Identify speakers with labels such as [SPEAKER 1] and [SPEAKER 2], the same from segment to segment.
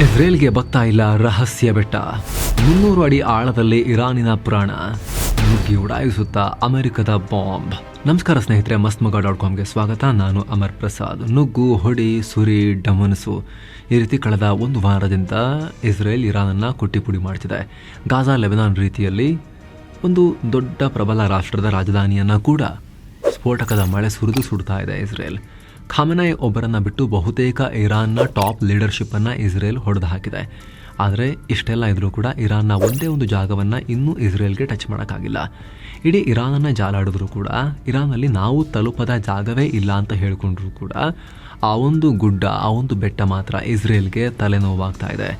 [SPEAKER 1] ಇಸ್ರೇಲ್ಗೆ ಬಗ್ತಾ ಇಲ್ಲ ರಹಸ್ಯ ಬೆಟ್ಟ. ಮುನ್ನೂರು ಅಡಿ ಆಳದಲ್ಲಿ ಇರಾನಿನ ಪ್ರಾಣ. ನುಗ್ಗಿ ಉಡಾಯಿಸುತ್ತಾ ಅಮೆರಿಕದ ಬಾಂಬ್. ನಮಸ್ಕಾರ ಸ್ನೇಹಿತರೆ ಮಸ್ತ್ ಮಗ ಡಾಟ್ ಕಾಮ್ಗೆ ಸ್ವಾಗತ. ನಾನು ಅಮರ್ ಪ್ರಸಾದ್. ನುಗ್ಗು, ಹೊಡಿ, ಸುರಿ, ಡಮನಸು ಈ ರೀತಿ ಕಳೆದ ಒಂದು ವಾರದಿಂದ ಇಸ್ರೇಲ್ ಇರಾನನ್ನು ಕುಟ್ಟಿಪುಡಿ ಮಾಡ್ತಿದೆ. ಗಾಜಾ, ಲೆಬನಾನ್ ರೀತಿಯಲ್ಲಿ ಒಂದು ದೊಡ್ಡ ಪ್ರಬಲ ರಾಷ್ಟ್ರದ ರಾಜಧಾನಿಯನ್ನು ಕೂಡ ಸ್ಫೋಟಕದ ಮಳೆ ಸುರಿದು ಸುಡ್ತಾ ಇದೆ ಇಸ್ರೇಲ್. ಖಾಮೆನಾಯ್ ಒಬ್ಬರನ್ನು ಬಿಟ್ಟು ಬಹುತೇಕ ಇರಾನ್ನ ಟಾಪ್ ಲೀಡರ್ಶಿಪ್ಪನ್ನು ಇಸ್ರೇಲ್ ಹೊಡೆದು ಹಾಕಿದೆ. ಆದರೆ ಇಷ್ಟೆಲ್ಲ ಇದ್ದರೂ ಕೂಡ ಇರಾನ್ನ ಒಂದೇ ಒಂದು ಜಾಗವನ್ನು ಇನ್ನೂ ಇಸ್ರೇಲ್ಗೆ ಟಚ್ ಮಾಡೋಕ್ಕಾಗಿಲ್ಲ. ಇಡೀ ಇರಾನನ್ನು ಜಾಲಾಡಿದ್ರೂ ಕೂಡ ಇರಾನಲ್ಲಿ ನಾವು ತಲುಪದ ಜಾಗವೇ ಇಲ್ಲ ಅಂತ ಹೇಳಿಕೊಂಡ್ರೂ ಕೂಡ ಆ ಒಂದು ಗುಡ್ಡ, ಆ ಒಂದು ಬೆಟ್ಟ ಮಾತ್ರ ಇಸ್ರೇಲ್ಗೆ ತಲೆನೋವಾಗ್ತಾ ಇದೆ.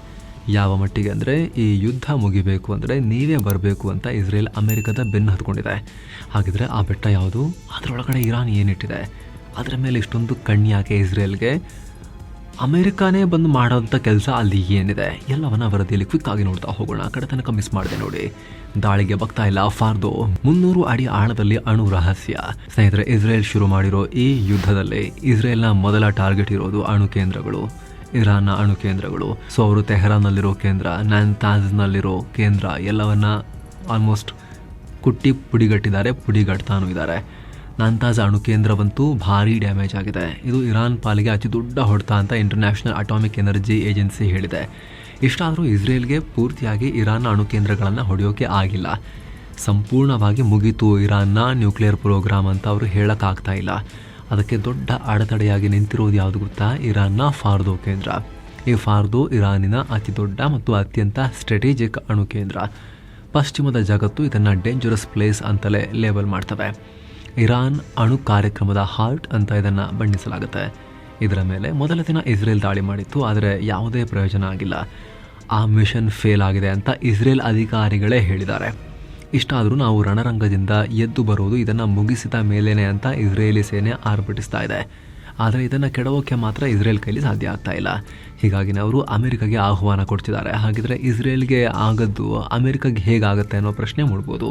[SPEAKER 1] ಯಾವ ಮಟ್ಟಿಗೆ ಅಂದರೆ ಈ ಯುದ್ಧ ಮುಗಿಬೇಕು ಅಂದರೆ ನೀವೇ ಬರಬೇಕು ಅಂತ ಇಸ್ರೇಲ್ ಅಮೆರಿಕದ ಬೆನ್ನು ಹತ್ಕೊಂಡಿದೆ. ಹಾಗಿದ್ರೆ ಆ ಬೆಟ್ಟ ಯಾವುದು? ಅದರೊಳಗಡೆ ಇರಾನ್ ಏನಿಟ್ಟಿದೆ? ಅದರ ಮೇಲೆ ಇಷ್ಟೊಂದು ಕಣ್ಣು ಯಾಕೆ ಇಸ್ರೇಲ್ಗೆ ಅಮೇರಿಕಾನೇ ಬಂದು ಮಾಡೋಂಥ ಕೆಲಸ ಅಲ್ಲಿ ಏನಿದೆ? ಎಲ್ಲವನ್ನ ವರದಿಯಲ್ಲಿ ಕ್ವಿಕ್ ಆಗಿ ನೋಡ್ತಾ ಹೋಗೋಣ. ಕಡೆ ತನಕ ಮಿಸ್ ಮಾಡಿದೆ ನೋಡಿ. ದಾಳಿಗೆ ಬಗ್ತಾ ಇಲ್ಲ, ಫಾರ್ದೋ. ಮುನ್ನೂರು ಅಡಿ ಆಳದಲ್ಲಿ ಅಣು ರಹಸ್ಯ. ಸ್ನೇಹಿತರೆ, ಇಸ್ರೇಲ್ ಶುರು ಮಾಡಿರೋ ಈ ಯುದ್ಧದಲ್ಲಿ ಇಸ್ರೇಲ್ನ ಮೊದಲ ಟಾರ್ಗೆಟ್ ಇರೋದು ಅಣು ಕೇಂದ್ರಗಳು. ಇರಾನ್ನ ಅಣು ಕೇಂದ್ರಗಳು. ಸೊ ಅವರು ತೆಹರಾನ್ನಲ್ಲಿರೋ ಕೇಂದ್ರ ನ್ಯಾನ್ತಾಜ್ನಲ್ಲಿರೋ ಕೇಂದ್ರ, ಎಲ್ಲವನ್ನ ಆಲ್ಮೋಸ್ಟ್ ಕುಟ್ಟಿ ಪುಡಿಗಟ್ಟಿದ್ದಾರೆ, ಪುಡಿಗಟ್ತಾನೂ ಇದ್ದಾರೆ. ನಂತಾಜ್ ಅಣು ಕೇಂದ್ರವಂತೂ ಭಾರಿ ಡ್ಯಾಮೇಜ್ ಆಗಿದೆ. ಇದು ಇರಾನ್ ಪಾಲಿಗೆ ಅತಿ ದೊಡ್ಡ ಹೊಡೆತ ಅಂತ ಇಂಟರ್ನ್ಯಾಷನಲ್ ಅಟಾಮಿಕ್ ಎನರ್ಜಿ ಏಜೆನ್ಸಿ ಹೇಳಿದೆ. ಇಷ್ಟಾದರೂ ಇಸ್ರೇಲ್ಗೆ ಪೂರ್ತಿಯಾಗಿ ಇರಾನ್ ಅಣು ಕೇಂದ್ರಗಳನ್ನು ಹೊಡೆಯೋಕೆ ಆಗಿಲ್ಲ. ಸಂಪೂರ್ಣವಾಗಿ ಮುಗೀತು ಇರಾನ್ನ ನ್ಯೂಕ್ಲಿಯರ್ ಪ್ರೋಗ್ರಾಮ್ ಅಂತ ಅವರು ಹೇಳೋಕ್ಕಾಗ್ತಾ ಇಲ್ಲ. ಅದಕ್ಕೆ ದೊಡ್ಡ ಅಡೆತಡೆಯಾಗಿ ನಿಂತಿರೋದು ಯಾವುದು ಗೊತ್ತಾ? ಇರಾನ್ನ ಫಾರ್ದೋ ಕೇಂದ್ರ. ಈ ಫಾರ್ದೋ ಇರಾನಿನ ಅತಿ ದೊಡ್ಡ ಮತ್ತು ಅತ್ಯಂತ ಸ್ಟ್ರಾಟಜಿಕ್ ಅಣು ಕೇಂದ್ರ. ಪಶ್ಚಿಮದ ಜಗತ್ತು ಇದನ್ನು ಡೇಂಜರಸ್ ಪ್ಲೇಸ್ ಅಂತಲೇ ಲೇಬಲ್ ಮಾಡ್ತವೆ. ಇರಾನ್ ಅಣು ಕಾರ್ಯಕ್ರಮದ ಹಾರ್ಟ್ ಅಂತ ಇದನ್ನು ಬಣ್ಣಿಸಲಾಗುತ್ತೆ. ಇದರ ಮೇಲೆ ಮೊದಲ ದಿನ ಇಸ್ರೇಲ್ ದಾಳಿ ಮಾಡಿತ್ತು, ಆದರೆ ಯಾವುದೇ ಪ್ರಯೋಜನ ಆಗಿಲ್ಲ. ಆ ಮಿಷನ್ ಫೇಲ್ ಆಗಿದೆ ಅಂತ ಇಸ್ರೇಲ್ ಅಧಿಕಾರಿಗಳೇ ಹೇಳಿದ್ದಾರೆ. ಇಷ್ಟಾದರೂ ನಾವು ರಣರಂಗದಿಂದ ಎದ್ದು ಬರುವುದು ಇದನ್ನು ಮುಗಿಸಿದ ಮೇಲೇನೆ ಅಂತ ಇಸ್ರೇಲಿ ಸೇನೆ ಆರ್ಭಟಿಸ್ತಾ ಇದೆ. ಆದರೆ ಇದನ್ನು ಕೆಡವೋಕ್ಕೆ ಮಾತ್ರ ಇಸ್ರೇಲ್ ಕೈಲಿ ಸಾಧ್ಯ ಆಗ್ತಾ ಇಲ್ಲ. ಹೀಗಾಗಿ ಅವರು ಅಮೆರಿಕಾಗೆ ಆಹ್ವಾನ ಕೊಡ್ತಿದ್ದಾರೆ. ಹಾಗಿದ್ರೆ ಇಸ್ರೇಲ್ಗೆ ಆಗದ್ದು ಅಮೆರಿಕಾಗೆ ಹೇಗಾಗುತ್ತೆ ಅನ್ನೋ ಪ್ರಶ್ನೆ ಮೂಡ್ಬೋದು.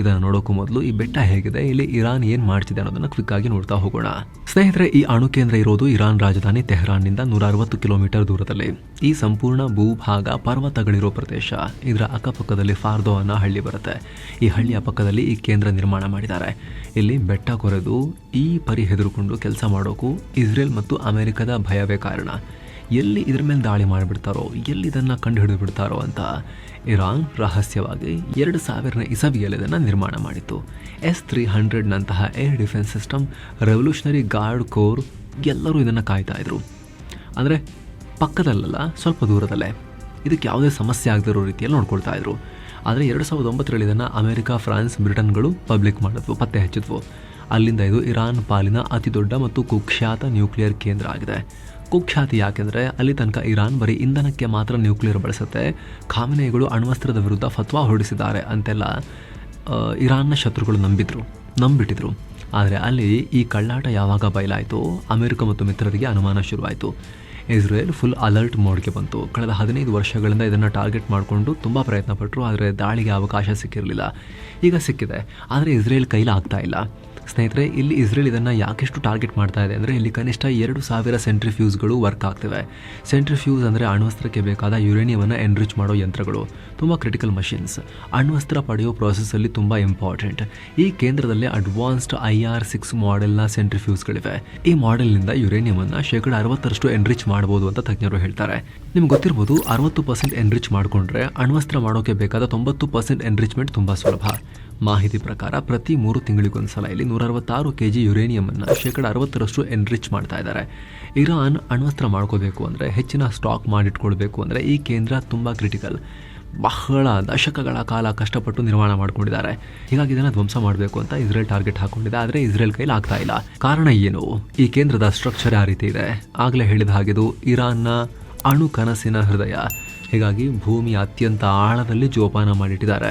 [SPEAKER 1] ಇದನ್ನು ನೋಡೋಕ್ಕೂ ಮೊದಲು ಈ ಬೆಟ್ಟ ಹೇಗಿದೆ, ಇಲ್ಲಿ ಇರಾನ್ ಏನು ಮಾಡ್ತಿದೆ ಅನ್ನೋದನ್ನು ಕ್ವಿಕ್ ಆಗಿ ನೋಡ್ತಾ ಹೋಗೋಣ. ಸ್ನೇಹಿತರೆ, ಈ ಅಣು ಕೇಂದ್ರ ಇರೋದು ಇರಾನ್ ರಾಜಧಾನಿ ತೆಹರಾನ್ನಿಂದ ನೂರ ಅರವತ್ತು ಕಿಲೋಮೀಟರ್ ದೂರದಲ್ಲಿ. ಈ ಸಂಪೂರ್ಣ ಭೂಭಾಗ ಪರ್ವತಗಳಿರೋ ಪ್ರದೇಶ. ಇದರ ಅಕ್ಕಪಕ್ಕದಲ್ಲಿ ಫಾರ್ದೋ ಅನ್ನೋ ಹಳ್ಳಿ ಬರುತ್ತೆ. ಈ ಹಳ್ಳಿಯ ಪಕ್ಕದಲ್ಲಿ ಈ ಕೇಂದ್ರ ನಿರ್ಮಾಣ ಮಾಡಿದ್ದಾರೆ. ಇಲ್ಲಿ ಬೆಟ್ಟ ಕೊರೆದು ಈ ಪರಿ ಹೆದರುಕೊಂಡು ಕೆಲಸ ಮಾಡೋಕ್ಕೂ ಇಸ್ರೇಲ್ ಮತ್ತು ಅಮೆರಿಕದ ಭಯವೇ ಕಾರಣ. ಎಲ್ಲಿ ಇದ್ರ ಮೇಲೆ ದಾಳಿ ಮಾಡಿಬಿಡ್ತಾರೋ, ಎಲ್ಲಿ ಇದನ್ನು ಕಂಡು ಅಂತ ಇರಾನ್ ರಹಸ್ಯವಾಗಿ ಎರಡು ಸಾವಿರನ ಇಸವಿಯಲ್ಲಿ ಇದನ್ನು ನಿರ್ಮಾಣ ಮಾಡಿತ್ತು. S three ಹಂಡ್ರೆಡ್ನಂತಹ air defence system revolutionary guard corps ಎಲ್ಲರೂ ಇದನ್ನು ಕಾಯ್ತಾ ಇದ್ರು. ಅಂದರೆ ಪಕ್ಕದಲ್ಲಲ್ಲ ಸ್ವಲ್ಪ ದೂರದಲ್ಲೇ. ಇದಕ್ಕೆ ಯಾವುದೇ ಸಮಸ್ಯೆ ಆಗದಿರೋ ರೀತಿಯಲ್ಲಿ ನೋಡ್ಕೊಳ್ತಾ ಇದ್ರು. ಆದರೆ ಎರಡು ಸಾವಿರದ ಒಂಬತ್ತರಲ್ಲಿ ಇದನ್ನು ಅಮೆರಿಕ, ಫ್ರಾನ್ಸ್, ಬ್ರಿಟನ್ಗಳು ಪಬ್ಲಿಕ್ ಮಾಡಿದ್ವು, ಪತ್ತೆ ಹಚ್ಚಿದ್ವು. ಅಲ್ಲಿಂದ ಇದು ಇರಾನ್ ಪಾಲಿನ ಅತಿ ದೊಡ್ಡ ಮತ್ತು ಕುಖ್ಯಾತ ನ್ಯೂಕ್ಲಿಯರ್ ಕೇಂದ್ರ ಆಗಿದೆ. ಕುಖ್ಯಾತಿ ಯಾಕೆಂದರೆ ಅಲ್ಲಿ ತನಕ ಇರಾನ್ ಬರೀ ಇಂಧನಕ್ಕೆ ಮಾತ್ರ ನ್ಯೂಕ್ಲಿಯರ್ ಬಳಸುತ್ತೆ. ಖಾಮಿನೆಗಳು ಅಣ್ವಸ್ತ್ರದ ವಿರುದ್ಧ ಫತ್ವಾ ಹೊರಡಿಸಿದ್ದಾರೆ ಅಂತೆಲ್ಲ ಇರಾನ್ನ ಶತ್ರುಗಳು ನಂಬಿದ್ರು, ನಂಬಿಟ್ಟಿದ್ರು. ಆದರೆ ಅಲ್ಲಿ ಈ ಕಳ್ಳಾಟ ಯಾವಾಗ ಬಯಲಾಯಿತು? ಅಮೆರಿಕ ಮತ್ತು ಮಿತ್ರರಿಗೆ ಅನುಮಾನ ಶುರುವಾಯಿತು. ಇಸ್ರೇಲ್ ಫುಲ್ ಅಲರ್ಟ್ ಮೋಡ್ಗೆ ಬಂತು. ಕಳೆದ ಹದಿನೈದು ವರ್ಷಗಳಿಂದ ಇದನ್ನು ಟಾರ್ಗೆಟ್ ಮಾಡಿಕೊಂಡು ತುಂಬ ಪ್ರಯತ್ನ ಪಟ್ಟರು ಆದರೆ ದಾಳಿಗೆ ಅವಕಾಶ ಸಿಕ್ಕಿರಲಿಲ್ಲ. ಈಗ ಸಿಕ್ಕಿದೆ. ಆದರೆ ಇಸ್ರೇಲ್ ಕೈಲಾಗ್ತಾ ಇಲ್ಲ. ಸ್ನೇಹಿತರೆ, ಇಲ್ಲಿ ಇಸ್ರೇಲ್ ಇದನ್ನು ಯಾಕೆಷ್ಟು ಟಾರ್ಗೆಟ್ ಮಾಡ್ತಾ ಇದೆ ಅಂದರೆ, ಇಲ್ಲಿ ಕನಿಷ್ಠ ಎರಡು ಸಾವಿರ ಸೆಂಟ್ರಿಫ್ಯೂಸ್ಗಳು ವರ್ಕ್ ಆಗ್ತಿವೆ. ಸೆಂಟ್ರಿಫ್ಯೂಸ್ ಅಂದರೆ ಅಣ್ವಸ್ತ್ರಕ್ಕೆ ಬೇಕಾದ ಯುರೇನಿಯಮನ್ನು ಎನ್ರಿಚ್ ಮಾಡೋ ಯಂತ್ರಗಳು, ತುಂಬ ಕ್ರಿಟಿಕಲ್ ಮಷಿನ್ಸ್ ಅಣ್ವಸ್ತ್ರ ಪಡೆಯೋ ಪ್ರಾಸೆಸ್ಸಲ್ಲಿ ತುಂಬ ಇಂಪಾರ್ಟೆಂಟ್ ಈ ಕೇಂದ್ರದಲ್ಲಿ ಅಡ್ವಾನ್ಸ್ಡ್ ಐ ಆರ್ ಸಿಕ್ಸ್ ಮಾಡೆಲ್ನ ಸೆಂಟ್ರಿಫ್ಯೂಸ್ಗಳಿವೆ ಈ ಮಾಡೆಲ್ನಿಂದ ಯುರೇನಿಯಮನ್ನು ಶೇಕಡ ಅರವತ್ತರಷ್ಟು ಎನ್ರಿಚ್ ಮಾಡ್ಬೋದು ಅಂತ ತಜ್ಞರು ಹೇಳ್ತಾರೆ. ನಿಮ್ಗೆ ಗೊತ್ತಿರ್ಬೋದು, ಅರವತ್ತು ಪರ್ಸೆಂಟ್ ಎನ್ರಿಚ್ ಮಾಡಿಕೊಂಡ್ರೆ ಅಣ್ವಸ್ತ್ರ ಮಾಡೋಕೆ ಬೇಕಾದ ತೊಂಬತ್ತು ಪರ್ಸೆಂಟ್ ಎನ್ರಿಚ್ಮೆಂಟ್ ತುಂಬ ಸುಲಭ. ಮಾಹಿತಿ ಪ್ರಕಾರ ಪ್ರತಿ ಮೂರು ತಿಂಗಳಿಗೊಂದ್ಸಲ ಇಲ್ಲಿ ನೂರ ಅರವತ್ತಾರು ಕೆ ಜಿ ಯುರೇನಿಯಮನ್ನು ಶೇಕಡ ಅರವತ್ತರಷ್ಟು ಎನ್ರಿಚ್ ಮಾಡ್ತಾ ಇದ್ದಾರೆ. ಇರಾನ್ ಅಣ್ವಸ್ತ್ರ ಮಾಡ್ಕೋಬೇಕು ಅಂದರೆ ಹೆಚ್ಚಿನ ಸ್ಟಾಕ್ ಮಾಡಿಟ್ಕೊಳ್ಬೇಕು ಅಂದರೆ ಈ ಕೇಂದ್ರ ತುಂಬ ಕ್ರಿಟಿಕಲ್ ಬಹಳ ದಶಕಗಳ ಕಾಲ ಕಷ್ಟಪಟ್ಟು ನಿರ್ಮಾಣ ಮಾಡ್ಕೊಂಡಿದ್ದಾರೆ. ಹೀಗಾಗಿ ಇದನ್ನು ಧ್ವಂಸ ಮಾಡಬೇಕು ಅಂತ ಇಸ್ರೇಲ್ ಟಾರ್ಗೆಟ್ ಹಾಕೊಂಡಿದೆ. ಆದರೆ ಇಸ್ರೇಲ್ ಕೈಲಿ ಆಗ್ತಾ ಇಲ್ಲ. ಕಾರಣ ಏನು? ಈ ಕೇಂದ್ರದ ಸ್ಟ್ರಕ್ಚರ್ ಆ ರೀತಿ ಇದೆ? ಆಗಲೇ ಹೇಳಿದ ಹಾಗೆದು ಇರಾನ್ನ ಅಣು ಕನಸಿನ ಹೃದಯ. ಹೀಗಾಗಿ ಭೂಮಿ ಅತ್ಯಂತ ಆಳದಲ್ಲಿ ಜೋಪಾನ ಮಾಡಿಟ್ಟಿದ್ದಾರೆ.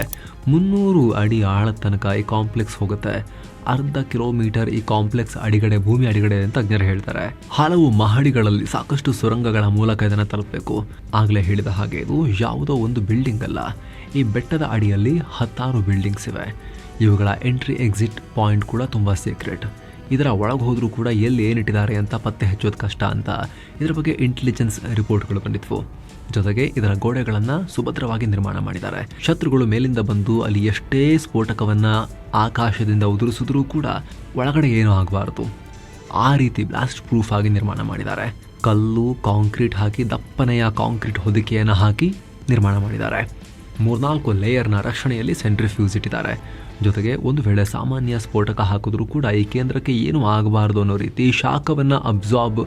[SPEAKER 1] ಮುನ್ನೂರು ಅಡಿ ಆಳ ತನಕ ಈ ಕಾಂಪ್ಲೆಕ್ಸ್ ಹೋಗುತ್ತೆ. ಅರ್ಧ ಕಿಲೋಮೀಟರ್ ಈ ಕಾಂಪ್ಲೆಕ್ಸ್ ಅಡಿಗಡೆ, ಭೂಮಿ ಅಡಿಗಡೆ ಅಂತ ತಜ್ಞರು ಹೇಳ್ತಾರೆ. ಹಲವು ಮಹಡಿಗಳಲ್ಲಿ ಸಾಕಷ್ಟು ಸುರಂಗಗಳ ಮೂಲಕ ಇದನ್ನು ತಲುಪಬೇಕು. ಆಗಲೇ ಹೇಳಿದ ಹಾಗೆ ಇದು ಯಾವುದೋ ಒಂದು ಬಿಲ್ಡಿಂಗ್ ಅಲ್ಲ. ಈ ಬೆಟ್ಟದ ಅಡಿಯಲ್ಲಿ ಹತ್ತಾರು ಬಿಲ್ಡಿಂಗ್ಸ್ ಇವೆ. ಇವುಗಳ ಎಂಟ್ರಿ ಎಕ್ಸಿಟ್ ಪಾಯಿಂಟ್ ಕೂಡ ತುಂಬ ಸೀಕ್ರೆಟ್ ಇದರ ಒಳಗೆ ಹೋದರೂ ಕೂಡ ಎಲ್ಲಿ ಏನಿಟ್ಟಿದ್ದಾರೆ ಅಂತ ಪತ್ತೆ ಹಚ್ಚೋದು ಕಷ್ಟ ಅಂತ ಇದರ ಬಗ್ಗೆ ಇಂಟೆಲಿಜೆನ್ಸ್ ರಿಪೋರ್ಟ್ಗಳು ಬಂದಿದ್ವು. ಜೊತೆಗೆ ಇದರ ಗೋಡೆಗಳನ್ನು ಸುಭದ್ರವಾಗಿ ನಿರ್ಮಾಣ ಮಾಡಿದ್ದಾರೆ. ಶತ್ರುಗಳು ಮೇಲಿಂದ ಬಂದು ಅಲ್ಲಿ ಎಷ್ಟೇ ಸ್ಫೋಟಕವನ್ನ ಆಕಾಶದಿಂದ ಉದುರಿಸಿದ್ರೂ ಕೂಡ ಒಳಗಡೆ ಏನೂ ಆಗಬಾರದು. ಆ ರೀತಿ ಬ್ಲಾಸ್ಟ್ ಪ್ರೂಫ್ ಆಗಿ ನಿರ್ಮಾಣ ಮಾಡಿದ್ದಾರೆ. ಕಲ್ಲು, ಕಾಂಕ್ರೀಟ್ ಹಾಕಿ ದಪ್ಪನೆಯ ಕಾಂಕ್ರೀಟ್ ಹೊದಿಕೆಯನ್ನು ಹಾಕಿ ನಿರ್ಮಾಣ ಮಾಡಿದ್ದಾರೆ. ಮೂರ್ನಾಲ್ಕು ಲೇಯರ್ನ ರಕ್ಷಣೆಯಲ್ಲಿ ಸೆಂಟ್ರಿಫ್ಯೂಸ್ ಇಟ್ಟಿದ್ದಾರೆ. ಜೊತೆಗೆ ಒಂದು ವೇಳೆ ಸಾಮಾನ್ಯ ಸ್ಫೋಟಕ ಹಾಕಿದ್ರೂ ಕೂಡ ಈ ಕೇಂದ್ರಕ್ಕೆ ಏನೂ ಆಗಬಾರ್ದು ಅನ್ನೋ ರೀತಿ ಶಾಖವನ್ನು ಅಬ್ಸಾರ್ಬ್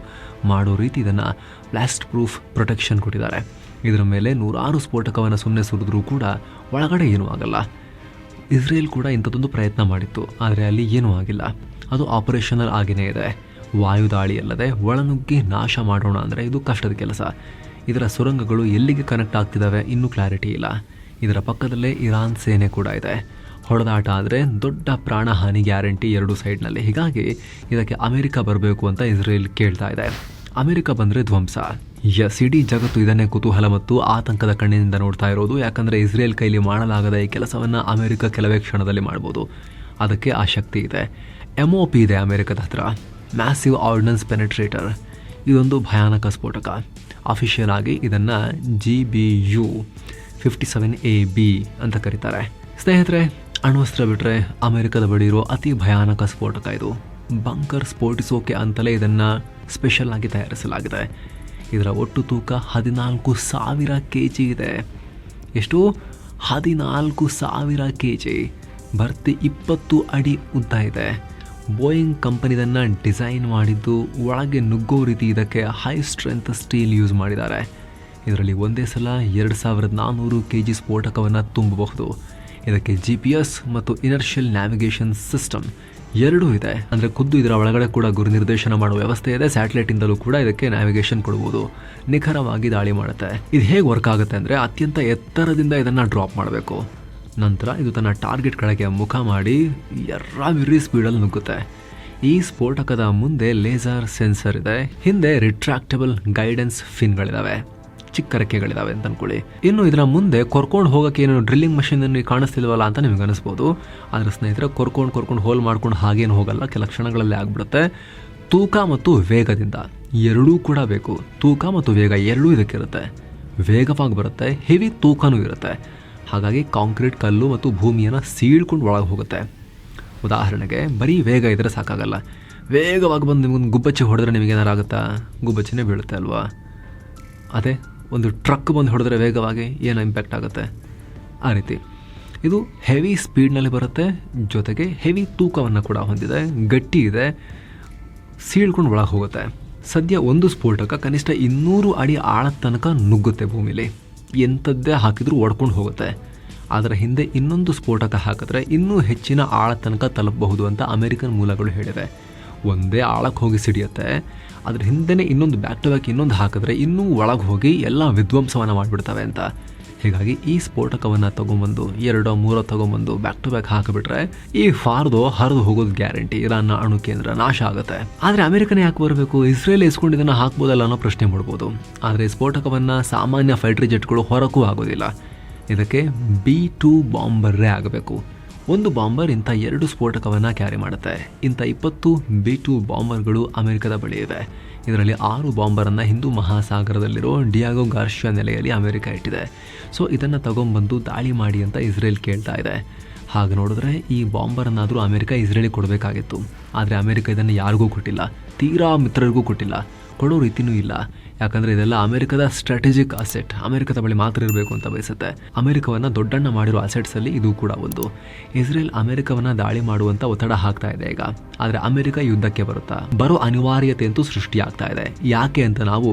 [SPEAKER 1] ಮಾಡೋ ರೀತಿ ಇದನ್ನು ಪ್ಲಾಸ್ಟ್ ಪ್ರೂಫ್ ಪ್ರೊಟೆಕ್ಷನ್ ಕೊಟ್ಟಿದ್ದಾರೆ. ಇದರ ಮೇಲೆ ನೂರಾರು ಸ್ಫೋಟಕವನ್ನು ಸುಮ್ಮನೆ ಸುರಿದ್ರೂ ಕೂಡ ಒಳಗಡೆ ಏನೂ ಆಗಲ್ಲ. ಇಸ್ರೇಲ್ ಕೂಡ ಇಂಥದ್ದೊಂದು ಪ್ರಯತ್ನ ಮಾಡಿತ್ತು, ಆದರೆ ಅಲ್ಲಿ ಏನೂ ಆಗಿಲ್ಲ. ಅದು ಆಪರೇಷನಲ್ ಆಗಿನೇ ಇದೆ. ವಾಯುದಾಳಿ ಅಲ್ಲದೆ ಒಳನುಗ್ಗಿ ನಾಶ ಮಾಡೋಣ ಅಂದರೆ ಇದು ಕಷ್ಟದ ಕೆಲಸ. ಇದರ ಸುರಂಗಗಳು ಎಲ್ಲಿಗೆ ಕನೆಕ್ಟ್ ಆಗ್ತಿದ್ದಾವೆ ಇನ್ನೂ ಕ್ಲಾರಿಟಿ ಇಲ್ಲ. ಇದರ ಪಕ್ಕದಲ್ಲೇ ಇರಾನ್ ಸೇನೆ ಕೂಡ ಇದೆ. ಹೊಡೆದಾಟ ಆದರೆ ದೊಡ್ಡ ಪ್ರಾಣಹಾನಿ ಗ್ಯಾರಂಟಿ ಎರಡು ಸೈಡ್ನಲ್ಲಿ. ಹೀಗಾಗಿ ಇದಕ್ಕೆ ಅಮೆರಿಕ ಬರಬೇಕು ಅಂತ ಇಸ್ರೇಲ್ ಕೇಳ್ತಾ ಇದೆ. ಅಮೆರಿಕ ಬಂದರೆ ಧ್ವಂಸ. ಎಸ್ ಇಡೀ ಜಗತ್ತು ಇದನ್ನೇ ಕುತೂಹಲ ಮತ್ತು ಆತಂಕದ ಕಣ್ಣಿನಿಂದ ನೋಡ್ತಾ ಇರೋದು. ಯಾಕಂದರೆ ಇಸ್ರೇಲ್ ಕೈಲಿ ಮಾಡಲಾಗದ ಈ ಕೆಲಸವನ್ನು ಅಮೆರಿಕ ಕೆಲವೇ ಕ್ಷಣದಲ್ಲಿ ಮಾಡ್ಬೋದು. ಅದಕ್ಕೆ ಆ ಶಕ್ತಿ ಇದೆ. ಎಂ ಒ ಪಿ ಇದೆ ಅಮೆರಿಕದ ಹತ್ರ. ಮ್ಯಾಸಿವ್ ಆರ್ಡಿನೆನ್ಸ್ ಪೆನೆಟ್ರೇಟರ್ ಇದೊಂದು ಭಯಾನಕ ಸ್ಫೋಟಕ. ಅಫಿಷಿಯಲ್ ಆಗಿ ಇದನ್ನು G B U fifty seven A B ಅಂತ ಕರೀತಾರೆ. ಸ್ನೇಹಿತರೆ ಅಣ್ವಸ್ತ್ರ ಬಿಟ್ಟರೆ ಅಮೆರಿಕದ ಬಳಿ ಇರೋ ಅತಿ ಭಯಾನಕ ಸ್ಫೋಟಕ ಇದು. ಬಂಕರ್ ಸ್ಫೋಟಿಸೋಕೆ ಅಂತಲೇ ಇದನ್ನು ಸ್ಪೆಷಲ್ ಆಗಿ ತಯಾರಿಸಲಾಗಿದೆ. ಇದರ ಒಟ್ಟು ತೂಕ ಹದಿನಾಲ್ಕು ಸಾವಿರ ಕೆ ಜಿ ಇದೆ. ಎಷ್ಟು? ಹದಿನಾಲ್ಕು ಸಾವಿರ ಕೆ ಜಿ ಭರ್ತಿ ಇಪ್ಪತ್ತು ಅಡಿ ಉದ್ದ ಇದೆ. ಬೋಯಿಂಗ್ ಕಂಪನಿದನ್ನು ಡಿಸೈನ್ ಮಾಡಿದ್ದು ಒಳಗೆ ನುಗ್ಗೋ ರೀತಿ ಇದಕ್ಕೆ ಹೈ ಸ್ಟ್ರೆಂತ್ ಸ್ಟೀಲ್ ಯೂಸ್ ಮಾಡಿದ್ದಾರೆ. ಇದರಲ್ಲಿ ಒಂದೇ ಸಲ ಎರಡು ಸಾವಿರದ ನಾನ್ನೂರು ಕೆ ಜಿ ಸ್ಫೋಟಕವನ್ನು ತುಂಬಬಹುದು. ಇದಕ್ಕೆ ಜಿ ಪಿ ಎಸ್ ಮತ್ತು ಇನರ್ಷಿಯಲ್ ನ್ಯಾವಿಗೇಷನ್ ಸಿಸ್ಟಮ್ ಎರಡೂ ಇದೆ. ಅಂದರೆ ಖುದ್ದು ಇದರ ಒಳಗಡೆ ಕೂಡ ಗುರು ನಿರ್ದೇಶನ ಮಾಡುವ ವ್ಯವಸ್ಥೆ ಇದೆ. ಸ್ಯಾಟಲೈಟಿಂದಲೂ ಕೂಡ ಇದಕ್ಕೆ ನ್ಯಾವಿಗೇಷನ್ ಕೊಡ್ಬೋದು ನಿಖರವಾಗಿ ದಾಳಿ ಮಾಡುತ್ತೆ. ಇದು ಹೇಗೆ ವರ್ಕ್ ಆಗುತ್ತೆ ಅಂದರೆ ಅತ್ಯಂತ ಎತ್ತರದಿಂದ ಇದನ್ನು ಡ್ರಾಪ್ ಮಾಡಬೇಕು. ನಂತರ ಇದು ತನ್ನ ಟಾರ್ಗೆಟ್ ಕಡೆಗೆ ಮುಖ ಮಾಡಿ ಎರ್ರಾವಿರಿ ಸ್ಪೀಡಲ್ಲಿ ನುಗ್ಗುತ್ತೆ. ಈ ಸ್ಫೋಟಕದ ಮುಂದೆ ಲೇಸರ್ ಸೆನ್ಸರ್ ಇದೆ. ಹಿಂದೆ ರಿಟ್ರಾಕ್ಟಬಲ್ ಗೈಡೆನ್ಸ್ ಫಿನ್ಗಳಿದಾವೆ ಚಿಕ್ಕ ರೆಕ್ಕೆಗಳಿದಾವೆ ಅಂತ ಅನ್ಕೊಳ್ಳಿ. ಇನ್ನು ಇದರ ಮುಂದೆ ಕೊರ್ಕೊಂಡು ಹೋಗೋಕೆ ಏನು ಡ್ರಿಲ್ಲಿಂಗ್ ಮಷಿನ್ ಕಾಣಿಸ್ತಿಲ್ವಲ್ಲ ಅಂತ ನಿಮ್ಗೆ ಅನಿಸ್ಬೋದು. ಆದರೆ ಸ್ನೇಹಿತರೆ, ಕೊರ್ಕೊಂಡು ಕೊರ್ಕೊಂಡು ಹೋಲ್ ಮಾಡ್ಕೊಂಡು ಹಾಗೇನು ಹೋಗಲ್ಲ, ಕೆಲ ಕ್ಷಣಗಳಲ್ಲಿ ಆಗ್ಬಿಡುತ್ತೆ. ತೂಕ ಮತ್ತು ವೇಗದಿಂದ ಎರಡೂ ಕೂಡ ಬೇಕು. ತೂಕ ಮತ್ತು ವೇಗ ಎರಡೂ ಇದಕ್ಕಿರುತ್ತೆ. ವೇಗವಾಗಿ ಬರುತ್ತೆ, ಹೆವಿ ತೂಕನೂ ಇರುತ್ತೆ. ಹಾಗಾಗಿ ಕಾಂಕ್ರೀಟ್ ಕಲ್ಲು ಮತ್ತು ಭೂಮಿಯನ್ನು ಸೀಳ್ಕೊಂಡು ಒಳಗೆ ಹೋಗುತ್ತೆ. ಉದಾಹರಣೆಗೆ, ಬರೀ ವೇಗ ಇದ್ದರೆ ಸಾಕಾಗಲ್ಲ. ವೇಗವಾಗಿ ಬಂದು ನಿಮಗೊಂದು ಗುಬ್ಬಚ್ಚಿ ಹೊಡೆದ್ರೆ ನಿಮಗೇನಾರಾಗುತ್ತಾ ಗುಬ್ಬಚ್ಚಿನೇ ಬೀಳುತ್ತೆ ಅಲ್ವಾ? ಅದೇ ಒಂದು ಟ್ರಕ್ ಬಂದು ಹೊಡೆದ್ರೆ ವೇಗವಾಗಿ ಏನು ಇಂಪ್ಯಾಕ್ಟ್ ಆಗುತ್ತೆ. ಆ ರೀತಿ. ಇದು ಹೆವಿ ಸ್ಪೀಡ್ನಲ್ಲಿ ಬರುತ್ತೆ, ಜೊತೆಗೆ ಹೆವಿ ತೂಕವನ್ನು ಕೂಡ ಹೊಂದಿದೆ, ಗಟ್ಟಿ ಇದೆ, ಸೀಳ್ಕೊಂಡು ಒಳಗೆ ಹೋಗುತ್ತೆ. ಸದ್ಯ ಒಂದು ಸ್ಫೋಟಕ ಕನಿಷ್ಠ ಇನ್ನೂರು ಅಡಿ ಆಳದ ತನಕ ನುಗ್ಗುತ್ತೆ ಭೂಮಿಲಿ. ಎಂಥದ್ದೇ ಹಾಕಿದರೂ ಒಡ್ಕೊಂಡು ಹೋಗುತ್ತೆ. ಅದರ ಹಿಂದೆ ಇನ್ನೊಂದು ಸ್ಫೋಟಕ ಹಾಕಿದ್ರೆ ಇನ್ನೂ ಹೆಚ್ಚಿನ ಆಳ ತನಕ ತಲುಪಬಹುದು ಅಂತ ಅಮೆರಿಕನ್ ಮೂಲಗಳು ಹೇಳಿವೆ. ಒಂದೇ ಆಳಕ್ಕೆ ಹೋಗಿ ಸಿಡಿಯುತ್ತೆ. ಅದ್ರ ಹಿಂದೆನೇ ಇನ್ನೊಂದು ಬ್ಯಾಕ್ ಟು ಬ್ಯಾಕ್ ಇನ್ನೊಂದು ಹಾಕಿದ್ರೆ ಇನ್ನೂ ಒಳಗೆ ಹೋಗಿ ಎಲ್ಲ ವಿಧ್ವಂಸವನ್ನು ಮಾಡಿಬಿಡ್ತವೆ ಅಂತ. ಹೀಗಾಗಿ ಈ ಸ್ಫೋಟಕವನ್ನು ತೊಗೊಂಬಂದು, ಎರಡೋ ಮೂರೋ ತೊಗೊಂಬಂದು ಬ್ಯಾಕ್ ಟು ಬ್ಯಾಕ್ ಹಾಕಿಬಿಟ್ರೆ ಈ ಫಾರ್ದು ಹರಿದು ಹೋಗೋದು ಗ್ಯಾರಂಟಿ ಇರಾನ್ನ ಅಣು ಕೇಂದ್ರ ನಾಶ ಆಗುತ್ತೆ. ಆದರೆ ಅಮೆರಿಕನೇ ಯಾಕೆ ಬರಬೇಕು? ಇಸ್ರೇಲ್ ಇಸ್ಕೊಂಡು ಇದನ್ನು ಹಾಕ್ಬೋದಲ್ಲ ಅನ್ನೋ ಪ್ರಶ್ನೆ ಮಾಡ್ಬೋದು. ಆದರೆ ಸ್ಫೋಟಕವನ್ನು ಸಾಮಾನ್ಯ ಫೈಟ್ರಿ ಜೆಟ್ಗಳು ಹೊರಕ್ಕೂ ಆಗೋದಿಲ್ಲ. ಇದಕ್ಕೆ ಬಿ ಟು ಬಾಂಬರ್ರೇ ಆಗಬೇಕು. ಒಂದು ಬಾಂಬರ್ ಇಂಥ ಎರಡು ಸ್ಫೋಟಕವನ್ನು ಕ್ಯಾರಿ ಮಾಡುತ್ತೆ. ಇಂಥ ಇಪ್ಪತ್ತು ಬಿ ಟು ಬಾಂಬರ್ಗಳು ಅಮೆರಿಕದ ಬಳಿ ಇದೆ ಇದರಲ್ಲಿ ಆರು ಬಾಂಬರನ್ನು ಹಿಂದೂ ಮಹಾಸಾಗರದಲ್ಲಿರೋ ಡಿಯಾಗೋ ಗಾರ್ಷಿಯಾ ನೆಲೆಯಲ್ಲಿ ಅಮೆರಿಕ ಇಟ್ಟಿದೆ. ಸೊ, ಇದನ್ನು ತಗೊಂಬಂದು ದಾಳಿ ಮಾಡಿ ಅಂತ ಇಸ್ರೇಲ್ ಕೇಳ್ತಾ ಇದೆ. ಹಾಗೆ ನೋಡಿದ್ರೆ ಈ ಬಾಂಬರನ್ನಾದರೂ ಅಮೆರಿಕ ಇಸ್ರೇಲಿಗೆ ಕೊಡಬೇಕಾಗಿತ್ತು. ಆದರೆ ಅಮೆರಿಕ ಇದನ್ನು ಯಾರಿಗೂ ಕೊಟ್ಟಿಲ್ಲ. ತೀರಾ ಮಿತ್ರರಿಗೂ ಕೊಟ್ಟಿಲ್ಲ. ಕೊಡೋ ರೀತಿನೂ ಇಲ್ಲ. ಯಾಕಂದರೆ ಇದೆಲ್ಲ ಅಮೆರಿಕದ ಸ್ಟ್ರಾಟಜಿಕ್ ಅಸೆಟ್ ಅಮೆರಿಕದ ಬಳಿ ಮಾತ್ರ ಇರಬೇಕು ಅಂತ ಬಯಸುತ್ತೆ. ಅಮೆರಿಕವನ್ನು ದೊಡ್ಡಣ್ಣ ಮಾಡಿರೋ ಅಸೆಟ್ಸಲ್ಲಿ ಇದು ಕೂಡ ಒಂದು. ಇಸ್ರೇಲ್ ಅಮೆರಿಕವನ್ನ ದಾಳಿ ಮಾಡುವಂತ ಒತ್ತಡ ಹಾಕ್ತಾ ಇದೆ ಈಗ. ಆದರೆ ಅಮೆರಿಕ ಯುದ್ಧಕ್ಕೆ ಬರುತ್ತಾ? ಬರೋ ಅನಿವಾರ್ಯತೆ ಅಂತೂ ಸೃಷ್ಟಿಯಾಗ್ತಾ ಇದೆ. ಯಾಕೆ ಅಂತ ನಾವು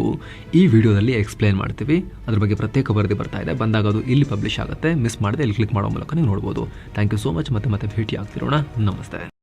[SPEAKER 1] ಈ ವಿಡಿಯೋದಲ್ಲಿ ಎಕ್ಸ್ಪ್ಲೇನ್ ಮಾಡ್ತೀವಿ. ಅದ್ರ ಬಗ್ಗೆ ಪ್ರತ್ಯೇಕ ವರದಿ ಬರ್ತಾ ಇದೆ. ಬಂದಾಗ ಅದು ಇಲ್ಲಿ ಪಬ್ಲಿಷ್ ಆಗುತ್ತೆ. ಮಿಸ್ ಮಾಡದೆ ಇಲ್ಲಿ ಕ್ಲಿಕ್ ಮಾಡೋ ಮೂಲಕ ನೀವು ನೋಡ್ಬೋದು. ಥ್ಯಾಂಕ್ ಯು ಸೋ ಮಚ್ ಮತ್ತೆ ಮತ್ತೆ ಭೇಟಿ ಆಗ್ತಿರೋಣ ನಮಸ್ತೆ.